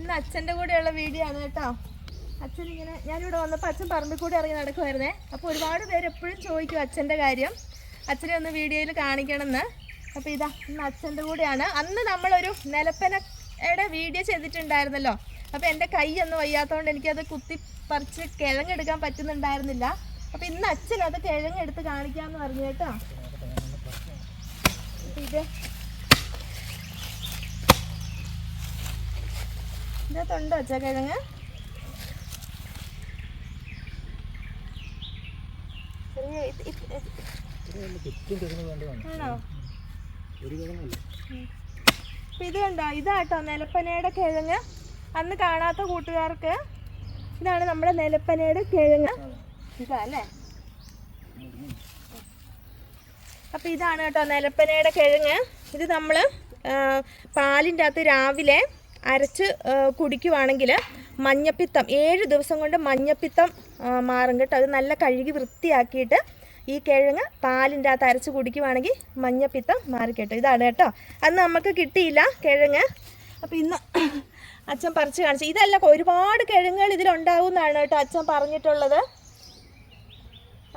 ഇന്ന് അച്ഛന്റെ കൂടെയുള്ള വീഡിയോ ആണ് കേട്ടോ. അച്ഛൻ ഇങ്ങനെ ഞാനിവിടെ വന്നപ്പോൾ അച്ഛൻ പറമ്പിൽ കൂടെ ഇറങ്ങി നടക്കുമായിരുന്നേ അപ്പോൾ ഒരുപാട് പേര് എപ്പോഴും ചോദിക്കും അച്ഛന്റെ കാര്യം. അച്ഛനെ ഒന്ന് വീഡിയോയിൽ കാണിക്കണമെന്ന്. അപ്പോൾ ഇതാ ഇന്ന് അച്ഛന്റെ കൂടെയാണ്. അന്ന് നമ്മളൊരു നിലപ്പനയുടെ വീഡിയോ ചെയ്തിട്ടുണ്ടായിരുന്നല്ലോ. അപ്പോൾ എന്റെ കൈ ഒന്ന് വയ്യാത്തതുകൊണ്ട് എനിക്കത് കുത്തി പറിച്ച് കിഴങ്ങെടുക്കാൻ പറ്റുന്നുണ്ടായിരുന്നില്ല. അപ്പോൾ ഇന്ന് അച്ഛൻ അത് കിഴങ്ങെടുത്ത് കാണിക്കാമെന്ന് പറഞ്ഞു കേട്ടോ. ഇത് ഇതിനകത്തുണ്ടോ അച്ഛാ കിഴങ്ങ് ചെറിയ ഇത് ഇത് ആണോ? ഇത് കണ്ടോ? ഇതാട്ടോ നിലപ്പനയുടെ കിഴങ്ങ്. അന്ന് കാണാത്ത കൂട്ടുകാർക്ക് ഇതാണ് നമ്മുടെ നിലപ്പനയുടെ കിഴങ്ങ്. ഇതാ അല്ലേ അപ്പൊ ഇതാണ് കേട്ടോ നിലപ്പനയുടെ കിഴങ്ങ്. ഇത് നമ്മൾ പാലിന്റെ അകത്ത് രാവിലെ അരച്ച് കുടിക്കുവാണെങ്കിൽ മഞ്ഞപ്പിത്തം ഏഴ് ദിവസം കൊണ്ട് മഞ്ഞപ്പിത്തം മാറും കേട്ടോ. അത് നല്ല കഴുകി വൃത്തിയാക്കിയിട്ട് ഈ കിഴങ്ങ് പാലിന്റെ അകത്ത് അരച്ച് കുടിക്കുവാണെങ്കിൽ മഞ്ഞപ്പിത്തം മാറി കേട്ടോ. ഇതാണ് കേട്ടോ. അന്ന് നമുക്ക് കിട്ടിയില്ല കിഴങ്ങ്. അപ്പം ഇന്ന് അച്ഛൻ പറിച്ച് കാണിച്ചു. ഇതല്ല ഒരുപാട് കിഴങ്ങുകൾ ഇതിലുണ്ടാവും എന്നാണ് കേട്ടോ അച്ഛൻ പറഞ്ഞിട്ടുള്ളത്.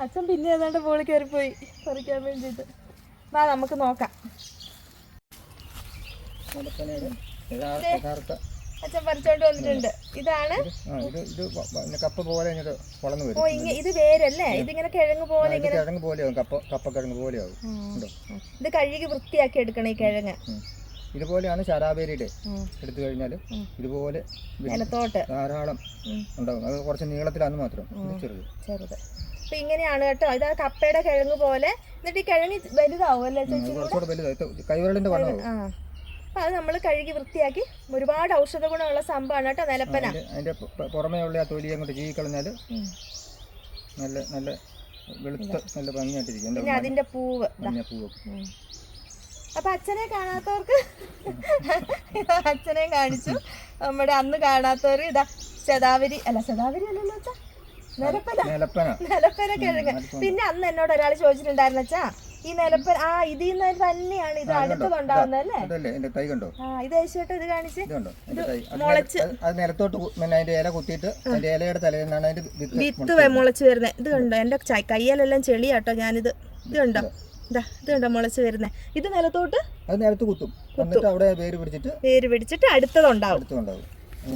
അച്ഛൻ പിന്നെ ഏതാണ്ട് പോളി കയറിപ്പോയി പറിക്കാൻ വേണ്ടിയിട്ട്. വാ നമുക്ക് നോക്കാം. അച്ഛൻ പറിച്ചോണ്ട് വന്നിട്ടുണ്ട്. ഇതാണ്. കപ്പ പോലെ ഇങ്ങോട്ട് വളർന്നു വരും. ഓ ഇത് വേരല്ലേ? ഇതിങ്ങനെ കിഴങ്ങ് പോലെ ഇങ്ങനെ കിഴങ്ങ് പോലെയാവും കപ്പ കിഴങ്ങ് പോലെയാവും ഇത് കഴുകി വൃത്തിയാക്കി എടുക്കണം ഈ കിഴങ്ങ്. ഇതുപോലെയാണ് ശരാബേരിയുടെ. എടുത്തു കഴിഞ്ഞാൽ ഇതുപോലെ. നിലത്തോട്ട്. ധാരാളം. ഉണ്ടാവും. അത് കുറച്ച് നീളത്തിലാന്ന് മാത്രം. ചെറുത്. ചെറുത്. അപ്പൊ ഇങ്ങനെയാണ് കേട്ടോ. ഇതാ കപ്പയുടെ കിഴങ്ങ് പോലെ. എന്നിട്ട് ഈ കിഴങ്ങ് വലുതാവും അല്ലേ കൈവരളിന്റെ വണ്ണമാവും. അപ്പൊ അത് നമ്മൾ കഴുകി വൃത്തിയാക്കി ഒരുപാട് ഔഷധ ഗുണമുള്ള സംഭവമാണ് കേട്ടോ നിലപ്പന. അതിന്റെ പുറമേ ഉള്ള ആ തൊലി അങ്ങോട്ട് ചീകി കളഞ്ഞാൽ നല്ല നല്ല വെളുത്ത നല്ല ഭംഗിയായിട്ടിരിക്കും. പിന്നെ അതിന്റെ പൂവ്. പൂവ്. അപ്പൊ അച്ഛനെ കാണാത്തവർക്ക് അച്ഛനെ കാണിച്ചു. നമ്മുടെ അന്ന് കാണാത്തവർ ഇതാ ശതാവരി അല്ല ശതാവരി അല്ലല്ലോ അച്ഛാ. നിലപ്പന. നിലപ്പന. നിലപ്പന കിഴങ്ങ് പിന്നെ അന്ന് എന്നോട് ഒരാൾ ചോദിച്ചിട്ടുണ്ടായിരുന്നു അച്ഛാ ഈ നിലപ്പന ആ ഇതിൽ നിന്ന് തന്നെയാണ്. ഇത് അടുത്തതുണ്ടാവുന്നത് അല്ലേ? അതല്ലേ എന്റെ തൈ കണ്ടോ? ആ ഇത് ഏഷ്യോട്ട് ഇത് കാണിച്ച് മുളച്ച്. അത് അത് നിലത്തോട്ട് പിന്നെ അതിന്റെ ഇല കുത്തിയിട്ട് അതിന്റെ ഇലയുടെ തലയിൽ നിന്നാണ് അതിന്റെ വിത്ത് മുളച്ച് വരുന്നത്. ഇത് കണ്ടോ? എന്റെ കയ്യിലെല്ലാം ചെളിയാട്ടോ ഞാനിത്. ഇത് കണ്ടോ? ഇതാ. കണ്ടോ? മുളച്ച് വരുന്നത്. ഇത് നിലത്തോട്ട് അത് നിലത്ത് കുത്തും. എന്നിട്ട് അവിടെ വേര് പിടിച്ചിട്ട് വേര് പിടിച്ചിട്ട് അടുത്തതുണ്ടാവും. അടുത്തുണ്ടാവും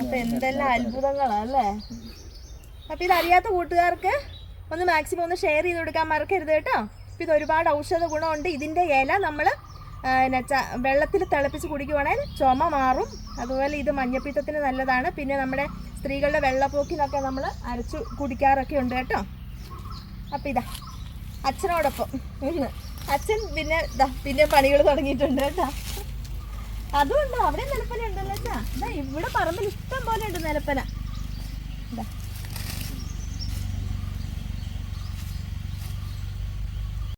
അപ്പൊ എന്തെല്ലാം അത്ഭുതങ്ങളാണ് അല്ലേ? അപ്പൊ ഇത് അറിയാത്ത കൂട്ടുകാർക്ക് ഒന്ന് മാക്സിമം ഒന്ന് ഷെയർ ചെയ്ത് കൊടുക്കാൻ മറക്കരുത് കേട്ടോ. ഇത് ഒരുപാട് ഔഷധ ഗുണമുണ്ട്. ഇതിന്റെ ഇല നമ്മൾ വെള്ളത്തിൽ തിളപ്പിച്ച് കുടിക്കുവാണെങ്കിൽ ചുമ മാറും. അതുപോലെ ഇത് മഞ്ഞപ്പിത്തത്തിന് നല്ലതാണ്. പിന്നെ നമ്മുടെ സ്ത്രീകളുടെ വെള്ളപ്പോക്കിനൊക്കെ നമ്മൾ അരച്ച് കുടിക്കാറൊക്കെ ഉണ്ട് കേട്ടോ. അപ്പം ഇതാ അച്ഛനോടൊപ്പം. അച്ഛൻ പിന്നെ ദാ പിന്നെ പണികൾ തുടങ്ങിയിട്ടുണ്ട് കേട്ടോ. അതുകൊണ്ടോ അവിടെ നിലപ്പന ഉണ്ടല്ലോ ഇതാ ഇവിടെ പറമ്പിൽ ഇഷ്ടം പോലെ ഉണ്ട് നിലപ്പന. ഇതാ